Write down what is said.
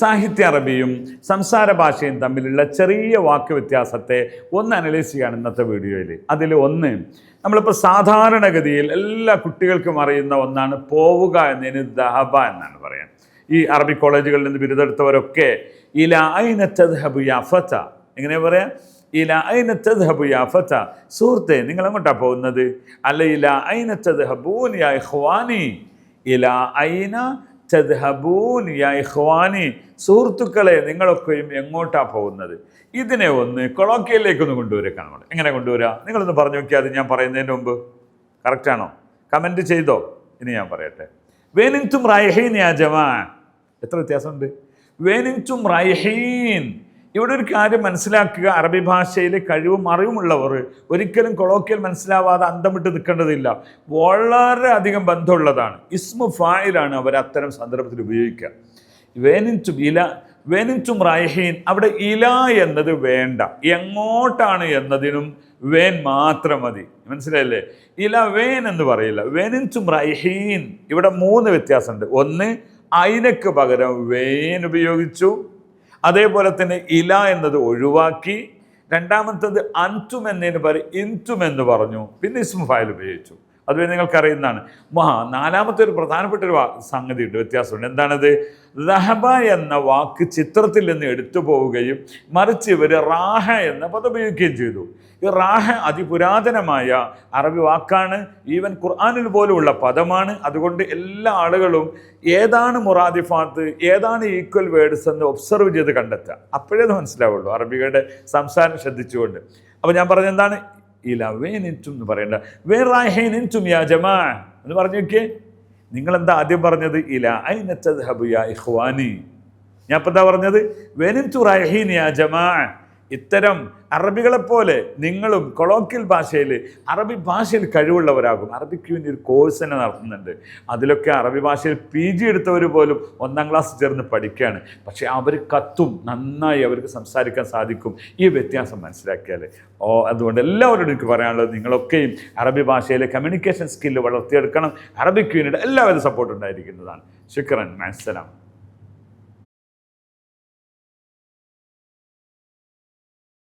സാഹിത്യ അറബിയും സംസാര ഭാഷയും തമ്മിലുള്ള ചെറിയ വാക്ക് വ്യത്യാസത്തെ ഒന്ന് അനലൈസ് ചെയ്യാണ് ഇന്നത്തെ വീഡിയോയിൽ അതിൽ ഒന്ന് നമ്മളിപ്പോൾ സാധാരണഗതിയിൽ എല്ലാ കുട്ടികൾക്കും അറിയുന്ന ഒന്നാണ് പോവുക എന്നതിന് ദഹബ എന്നാണ് പറയാൻ. ഈ അറബി കോളേജുകളിൽ നിന്ന് ബിരുദെടുത്തവരൊക്കെ ഇല ഐന തദ്ഹബു യാ ഫത? എങ്ങനെ പറയാം? ഇല ഐന തദ്ഹബു യാ ഫത? സുഹൃത്തെ നിങ്ങൾ എങ്ങോട്ടാണ് പോകുന്നത്? അല്ല ഇല ഐന യാ ഇഖ്വാനി? ഇല ഐന തദ്ഹബൂൻ യാ സുഹൃത്തുക്കളെ നിങ്ങളൊക്കെയും എങ്ങോട്ടാ പോകുന്നത്? ഇതിനെ ഒന്ന് കൊളോക്കിയയിലേക്ക് ഒന്ന് നമ്മൾ എങ്ങനെ കൊണ്ടുവരിക? നിങ്ങളൊന്ന് പറഞ്ഞു നോക്കിയാൽ അത് ഞാൻ പറയുന്നതിന് മുമ്പ്. കറക്റ്റാണോ കമന്റ് ചെയ്തോ? ഇനി ഞാൻ പറയട്ടെ. വേനിങ്തും റൈഹീൻ യാ എത്ര വ്യത്യാസമുണ്ട്? വേനിങ്തും റൈഹീൻ. ഇവിടെ ഒരു കാര്യം മനസ്സിലാക്കുക. അറബി ഭാഷയിൽ കഴിവും അറിവുമുള്ളവർ ഒരിക്കലും കൊളോക്കിയൽ മനസ്സിലാവാതെ അന്തം വിട്ട് നിൽക്കേണ്ടതില്ല. വളരെ അധികം ബന്ധമുള്ളതാണ്. ഇസ്മു ഫായിലാണ് അവർ അത്തരം സന്ദർഭത്തിൽ ഉപയോഗിക്കുക. വേനിച്ചും ഇല വേനിച്ചും റൈഹീൻ അവിടെ ഇല എന്നത് വേണ്ട. എങ്ങോട്ടാണ് എന്നതിനും വേൻ മാത്രം മതി. മനസ്സിലായില്ലേ? ഇല വേൻ എന്ന് പറയില്ല. വേനിച്ചും റൈഹീൻ ഇവിടെ മൂന്ന് വ്യത്യാസമുണ്ട്. ഒന്ന് അയിനക്ക് പകരം വേൻ ഉപയോഗിച്ചു. അതേപോലെ തന്നെ ഇല എന്നത് ഒഴിവാക്കി രണ്ടാമത്തത് അന്റും എന്നതിന് പകരം ഇന്റും എന്ന് പറഞ്ഞു. പിന്നെ ഇസ്മു ഫയൽ ഉപയോഗിച്ചു. അതുവരെ നിങ്ങൾക്കറിയുന്നതാണ്. മഹാ നാലാമത്തെ ഒരു പ്രധാനപ്പെട്ട ഒരു സംഗതിയുണ്ട് വ്യത്യാസമുണ്ട്. എന്താണത്? ലഹബ എന്ന വാക്ക് ചിത്രത്തിൽ നിന്ന് എടുത്തു പോവുകയും മറിച്ച് ഇവർ റാഹ എന്ന പദം ഉപയോഗിക്കുകയും ചെയ്തു. ഈ റാഹ അതിപുരാതനമായ അറബി വാക്കാണ് ഈവൻ ഖുർആാനിൽ പോലുമുള്ള പദമാണ്. അതുകൊണ്ട് എല്ലാ ആളുകളും ഏതാണ് മുറാദിഫാത്ത് ഏതാണ് ഈക്വൽ വേർഡ്സ് എന്ന് ഒബ്സർവ് ചെയ്ത് കണ്ടെത്തുക. അപ്പോഴേ അത് മനസ്സിലാവുള്ളൂ. അറബികളുടെ സംസാരം ശ്രദ്ധിച്ചുകൊണ്ട്. അപ്പോൾ ഞാൻ പറഞ്ഞ എന്താണ് ഇല വേർ എന്ന് പറയണ്ട വേറാഹേനിറ്റും യാ ജമാ? എന്ന് പറഞ്ഞു നോക്കിയേ. നിങ്ങൾ എന്താ ആദ്യം പറഞ്ഞത്? ഇല ഐനത്തദ്ഹബു യാ ഇഖ്വാനി. ഞാൻ ഇപ്പം എന്താ പറഞ്ഞത്? വെനിത്തു റഹീൻ യാ ജമാ? ഇത്തരം അറബികളെപ്പോലെ നിങ്ങളും കൊളോക്കിൽ ഭാഷയിൽ അറബി ഭാഷയിൽ കഴിവുള്ളവരാകും. അറബിക്ക് വേണ്ടി ഒരു കോഴ്സ് തന്നെ നടത്തുന്നുണ്ട്. അതിലൊക്കെ അറബി ഭാഷയിൽ പി ജി എടുത്തവർ പോലും ഒന്നാം ക്ലാസ് ചേർന്ന് പഠിക്കുകയാണ്. പക്ഷേ അവർ കത്തും നന്നായി അവർക്ക് സംസാരിക്കാൻ സാധിക്കും. ഈ വ്യത്യാസം മനസ്സിലാക്കിയാൽ ഓ അതുകൊണ്ട് എല്ലാവരോടും എനിക്ക് പറയാനുള്ളത് നിങ്ങളൊക്കെയും അറബി ഭാഷയിലെ കമ്മ്യൂണിക്കേഷൻ സ്കില്ല് വളർത്തിയെടുക്കണം. അറബിക്ക് വേണ്ടിയിട്ട് എല്ലാവരും സപ്പോർട്ട് ഉണ്ടായിരിക്കുന്നതാണ്. ശുക്രൻ മനസ്സിലാം